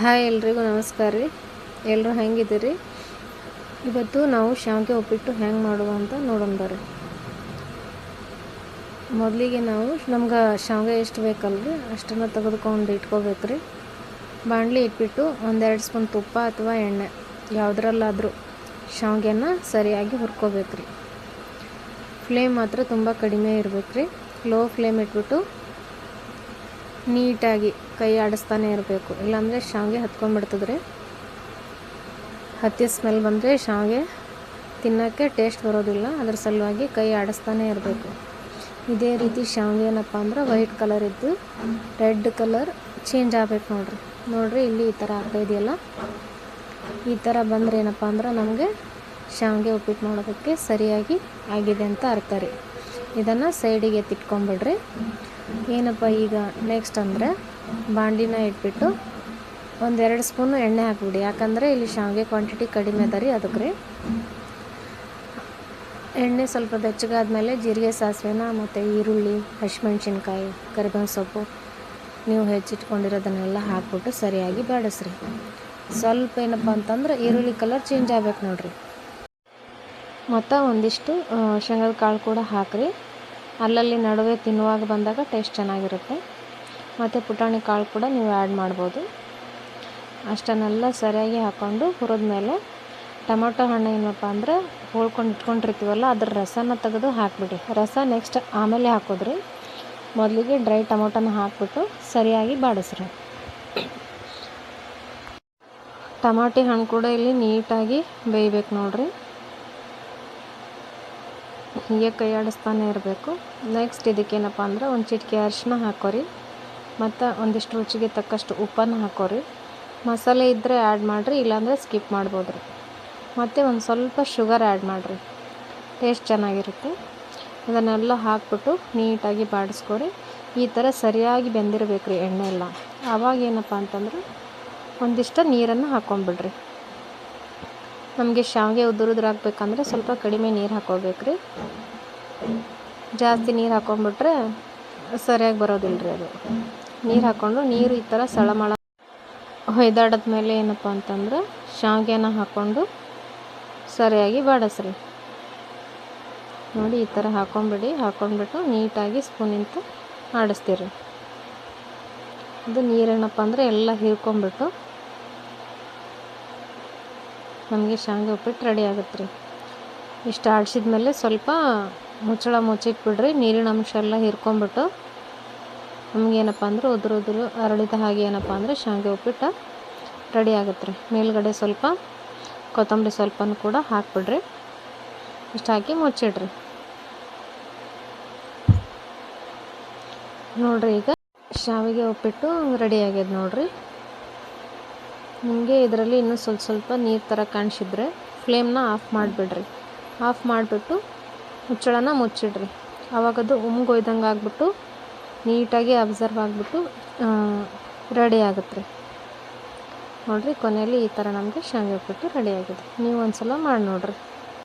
Hi ಎಲ್ರಿಗೂ ನಮಸ್ಕಾರ ರೀ. ಎಲ್ಲರೂ ಹೆಂಗಿದ್ದೀರಿ? ಇವತ್ತು ನಾವು ಶಾವಿಗೆ ಉಪ್ಪಿಟ್ಟು ಹೆಂಗೆ ಮಾಡುವ ಅಂತ ನೋಡೋಣ ಮೊದಲಿಗೆ ನಾವು ನಮ್ಗೆ ಶಾವಿಗೆ ಎಷ್ಟು ಬೇಕಲ್ರಿ, ಅಷ್ಟನ್ನು ತೆಗೆದುಕೊಂಡು ಇಟ್ಕೋಬೇಕು ರೀ. ಬಾಣಲಿ ಇಟ್ಬಿಟ್ಟು ಒಂದೆರಡು ಸ್ಪೂನ್ ತುಪ್ಪ ಅಥವಾ ಎಣ್ಣೆ, ಯಾವುದ್ರಲ್ಲಾದರೂ ಶಾವಿಗೆನ ಸರಿಯಾಗಿ ಹುರ್ಕೋಬೇಕ್ರಿ ಫ್ಲೇಮ್ ಮಾತ್ರ ತುಂಬ ಕಡಿಮೆ ಇರಬೇಕ್ರಿ ಲೋ ಫ್ಲೇಮ್ ಇಟ್ಬಿಟ್ಟು ನೀಟಾಗಿ ಕೈ ಆಡಿಸ್ತಾನೆ ಇರಬೇಕು. ಇಲ್ಲಾಂದರೆ ಶಾವಿಗೆ ಹತ್ಕೊಂಡ್ಬಿಡ್ತದ್ರಿ ಹತ್ತಿ ಸ್ಮೆಲ್ ಬಂದರೆ ಶಾವಿಗೆ ತಿನ್ನೋಕ್ಕೆ ಟೇಸ್ಟ್ ಬರೋದಿಲ್ಲ. ಅದ್ರ ಸಲುವಾಗಿ ಕೈ ಆಡಿಸ್ತಾನೆ ಇರಬೇಕು. ಇದೇ ರೀತಿ ಶಾವಿಗೆ ಏನಪ್ಪ ಅಂದ್ರೆ ವೈಟ್ ಕಲರ್ ಇದ್ದು ರೆಡ್ ಕಲರ್ ಚೇಂಜ್ ಆಗಬೇಕು ನೋಡ್ರಿ. ನೋಡ್ರಿ ಇಲ್ಲಿ ಈ ಥರ ಆಗ್ತಾ ಇದೆಯಲ್ಲ. ಈ ಥರ ಬಂದ್ರೆ ಏನಪ್ಪ ಅಂದ್ರೆ ನಮಗೆ ಶಾವಿಗೆ ಉಪ್ಪಿಟ್ಟು ಮಾಡೋದಕ್ಕೆ ಸರಿಯಾಗಿ ಆಗಿದೆ ಅಂತ ಅರ್ಥ ರೀ. ಇದನ್ನು ಸೈಡಿಗೆ ಎತ್ತಿಟ್ಕೊಂಬಿಡ್ರಿ ಏನಪ್ಪ ಈಗ ನೆಕ್ಸ್ಟ್ ಅಂದರೆ ಬಾಂಡಿನ ಇಟ್ಬಿಟ್ಟು ಒಂದೆರಡು ಸ್ಪೂನು ಎಣ್ಣೆ ಹಾಕ್ಬಿಡಿ. ಯಾಕಂದರೆ ಇಲ್ಲಿ ಶಾವಿಗೆ ಕ್ವಾಂಟಿಟಿ ಕಡಿಮೆ ಅದ ರೀ ಅದಕ್ಕೆ ರೀ. ಎಣ್ಣೆ ಸ್ವಲ್ಪ ಬೆಚ್ಚಗಾದ್ಮೇಲೆ ಜೀರಿಗೆ ಸಾಸಿವೆನ ಮತ್ತು ಈರುಳ್ಳಿ, ಹಸಿಮೆಣ್ಸಿನ್ಕಾಯಿ, ಕರಿಬೇವಿನ ಸೊಪ್ಪು ನೀವು ಹೆಚ್ಚಿಟ್ಕೊಂಡಿರೋದನ್ನೆಲ್ಲ ಹಾಕ್ಬಿಟ್ಟು ಸರಿಯಾಗಿ ಬಾಡಿಸ್ರಿ. ಸ್ವಲ್ಪ ಏನಪ್ಪ ಅಂತಂದ್ರೆ ಈರುಳ್ಳಿ ಕಲರ್ ಚೇಂಜ್ ಆಗ್ಬೇಕು ನೋಡಿರಿ. ಮತ್ತು ಒಂದಿಷ್ಟು ಶೇಂಗದ ಕಾಳು ಕೂಡ ಹಾಕಿರಿ. ಅಲ್ಲಲ್ಲಿ ನಡುವೆ ತಿನ್ನುವಾಗ ಬಂದಾಗ ಟೇಸ್ಟ್ ಚೆನ್ನಾಗಿರುತ್ತೆ. ಮತ್ತು ಪುಟಾಣಿ ಕಾಳು ಕೂಡ ನೀವು ಆ್ಯಡ್ ಮಾಡ್ಬೋದು. ಅಷ್ಟನ್ನೆಲ್ಲ ಸರಿಯಾಗಿ ಹಾಕ್ಕೊಂಡು ಹುರಿದ್ಮೇಲೆ ಟೊಮೊಟೊ ಹಣ್ಣು ಏನಪ್ಪ ಅಂದರೆ ಹೋಳ್ಕೊಂಡು ಇಟ್ಕೊಂಡಿರ್ತೀವಲ್ಲ, ಅದ್ರ ರಸನ ತೆಗೆದು ಹಾಕಿಬಿಡಿ. ರಸ ನೆಕ್ಸ್ಟ್ ಆಮೇಲೆ ಹಾಕೋದ್ರಿ. ಮೊದಲಿಗೆ ಡ್ರೈ ಟೊಮೊಟೊನ ಹಾಕ್ಬಿಟ್ಟು ಸರಿಯಾಗಿ ಬಾಡಿಸ್ರಿ. ಟಮಾಟಿ ಹಣ್ಣು ಕೂಡ ಇಲ್ಲಿ ನೀಟಾಗಿ ಬೇಯಬೇಕು ನೋಡ್ರಿ. ಹೀಗೆ ಕೈ ಆಡಿಸ್ತಾನೆ ಇರಬೇಕು. ನೆಕ್ಸ್ಟ್ ಇದಕ್ಕೇನಪ್ಪ ಅಂದ್ರೆ ಒಂದು ಚಿಟಿಕೆ ಅರಿಶಿನ ಹಾಕೋರಿ. ಮತ್ತು ಒಂದಿಷ್ಟು ರುಚಿಗೆ ತಕ್ಕಷ್ಟು ಉಪ್ಪನ್ನು ಹಾಕೋರಿ. ಮಸಾಲೆ ಇದ್ದರೆ ಆ್ಯಡ್ ಮಾಡಿರಿ, ಇಲ್ಲಾಂದರೆ ಸ್ಕಿಪ್ ಮಾಡ್ಬೋದು ರೀ ಮತ್ತು ಒಂದು ಸ್ವಲ್ಪ ಶುಗರ್ ಆ್ಯಡ್ ಮಾಡಿರಿ. ಟೇಸ್ಟ್ ಚೆನ್ನಾಗಿರುತ್ತೆ. ಇದನ್ನೆಲ್ಲ ಹಾಕ್ಬಿಟ್ಟು ನೀಟಾಗಿ ಬಾಡಿಸ್ಕೊರಿ. ಈ ಥರ ಸರಿಯಾಗಿ ಬೆಂದಿರಬೇಕು ರೀ ಎಣ್ಣೆ ಎಲ್ಲ ಆವಾಗ ಏನಪ್ಪ ಅಂತಂದ್ರೆ ಒಂದಿಷ್ಟು ನೀರನ್ನು ಹಾಕ್ಕೊಂಬಿಡ್ರಿ ನಮಗೆ ಶಾವಿಗೆ ಉದುರುದ್ರಾಗಬೇಕಂದ್ರೆ ಸ್ವಲ್ಪ ಕಡಿಮೆ ನೀರು ಹಾಕೋಬೇಕು ರೀ ಜಾಸ್ತಿ ನೀರು ಹಾಕೊಂಡ್ಬಿಟ್ರೆ ಸರಿಯಾಗಿ ಬರೋದಿಲ್ಲ ರೀ ಅದು. ನೀರು ಹಾಕ್ಕೊಂಡು ನೀರು ಈ ಥರ ಸಳಮಳ ಹೊಯ್ದಾಡದ ಮೇಲೆ ಏನಪ್ಪ ಅಂತಂದ್ರೆ ಶಾವಿಗೆನ ಹಾಕ್ಕೊಂಡು ಸರಿಯಾಗಿ ಬಾಡಿಸ್ರಿ. ನೋಡಿ ಈ ಥರ ಹಾಕ್ಕೊಂಬಿಡಿ ಹಾಕೊಂಡ್ಬಿಟ್ಟು ನೀಟಾಗಿ ಸ್ಪೂನಿಂದ ಆಡಿಸ್ತೀರಿ. ಅದು ನೀರೇನಪ್ಪ ಅಂದರೆ ಎಲ್ಲ ಹೀರ್ಕೊಂಬಿಟ್ಟು ನಮಗೆ ಶಾವಿಗೆ ಉಪ್ಪಿಟ್ಟು ರೆಡಿ ಆಗುತ್ತೆ ರೀ ಇಷ್ಟು ಆಡಿಸಿದ್ಮೇಲೆ ಸ್ವಲ್ಪ ಮುಚ್ಚಳ ಮುಚ್ಚಿಟ್ಬಿಡ್ರಿ, ನೀರಿನ ಅಂಶ ಎಲ್ಲ ಹಿರ್ಕೊಂಬಿಟ್ಟು ನಮಗೇನಪ್ಪ ಅಂದ್ರೆ ಉದುರು ಉದುರು ಅರಳಿದ ಹಾಗೆ ಏನಪ್ಪ ಅಂದರೆ ಶಾವಿಗೆ ಉಪ್ಪಿಟ್ಟು ರೆಡಿ ಆಗುತ್ತೆ ರೀ ಮೇಲ್ಗಡೆ ಸ್ವಲ್ಪ ಕೊತ್ತಂಬರಿ ಸ್ವಲ್ಪನೂ ಕೂಡ ಹಾಕ್ಬಿಡ್ರಿ. ಇಷ್ಟು ಹಾಕಿ ಮುಚ್ಚಿಡ್ರಿ. ನೋಡ್ರಿ ಈಗ ಶಾವಿಗೆ ಉಪ್ಪಿಟ್ಟು ರೆಡಿ ಆಗ್ಯದ ನೋಡ್ರಿ. ನಿಮಗೆ ಇದರಲ್ಲಿ ಇನ್ನೂ ಸ್ವಲ್ಪ ಸ್ವಲ್ಪ ನೀರು ಥರ ಕಾಣಿಸಿದ್ರೆ ಫ್ಲೇಮ್ನ ಆಫ್ ಮಾಡಿಬಿಡ್ರಿ. ಆಫ್ ಮಾಡಿಬಿಟ್ಟು ಮುಚ್ಚಳನ ಮುಚ್ಚಿಡ್ರಿ. ಆವಾಗದು ಉಮ್ಗೊಯ್ದಂಗೆ ಆಗ್ಬಿಟ್ಟು ನೀಟಾಗಿ ಅಬ್ಸರ್ವ್ ಆಗಿಬಿಟ್ಟು ರೆಡಿ ಆಗುತ್ತೆ ನೋಡಿರಿ ಕೊನೆಯಲ್ಲಿ ಈ ಥರ ನಮಗೆ ಶಾವಿಗೆ ಉಪ್ಪಿಟ್ಟು ರೆಡಿ ಆಗಿದೆ. ನೀವು ಒಂದು ಸಲ ಮಾಡಿ ನೋಡಿರಿ